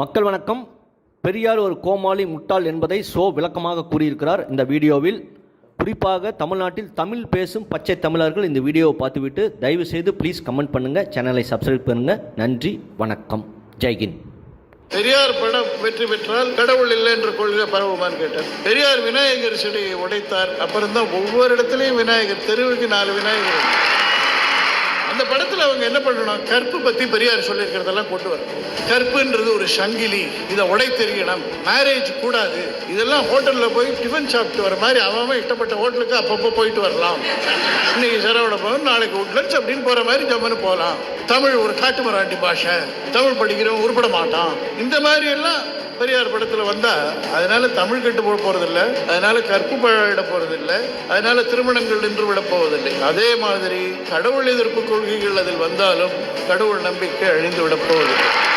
மக்கள் வணக்கம். பெரியார் ஒரு கோமாளி முட்டாள் என்பதை சோ விளக்கமாக கூறியிருக்கிறார். இந்த வீடியோவில் குறிப்பாக தமிழ்நாட்டில் தமிழ் பேசும் பச்சை தமிழர்கள் இந்த வீடியோவை பார்த்துவிட்டு தயவு செய்து ப்ளீஸ் கமெண்ட் பண்ணுங்க. சேனலை சப்ஸ்கிரைப் பண்ணுங்கள் நன்றி வணக்கம். ஜெய்ஹிந்த் பெரியார் படம் வெற்றி பெற்றால் கடவுள் இல்லை என்ற கொள்கை பரவுமான்னு கேட்டார். பெரியார் விநாயகர் சிலையை உடைத்தார். அப்புறம் தான் ஒவ்வொரு இடத்துலையும் விநாயகர் தெருவுக்கு நாலு விநாயகர். அந்த படத்தில் அவங்க என்ன பண்ணணும் கற்பு பற்றி பெரியார் சொல்லியிருக்கிறதெல்லாம் கொண்டு வரணும் கற்புன்றது ஒரு சங்கிலி இதை உடை தெரியணும் மேரேஜ் கூடாது. இதெல்லாம் ஹோட்டலில் போய் டிஃபன் சாப்பிட்டு வர மாதிரி அவன் அவன் இஷ்டப்பட்ட ஹோட்டலுக்கு அப்பப்போ போயிட்டு வரலாம். இன்னைக்கு சரவண போகணும் நாளைக்கு லஞ்ச் அப்படின்னு போகிற மாதிரி ஜம்முன்னு போகலாம் தமிழ் ஒரு காட்டு மராட்டி பாஷை. தமிழ் படிக்கிறவன் உருப்பட மாட்டான். இந்த மாதிரி எல்லாம் பெரியார் படத்துல வந்தா அதனால தமிழ் கெட்டு போக போறதில்லை. அதனால கற்பு பழவிட போறதில்லை. அதனால திருமணங்கள் நின்று விட போவதில்லை. அதே மாதிரி கடவுள் எதிர்ப்பு கொள்கைகள் அதில் வந்தாலும் கடவுள் நம்பிக்கை அழிந்து விட போவதில்லை.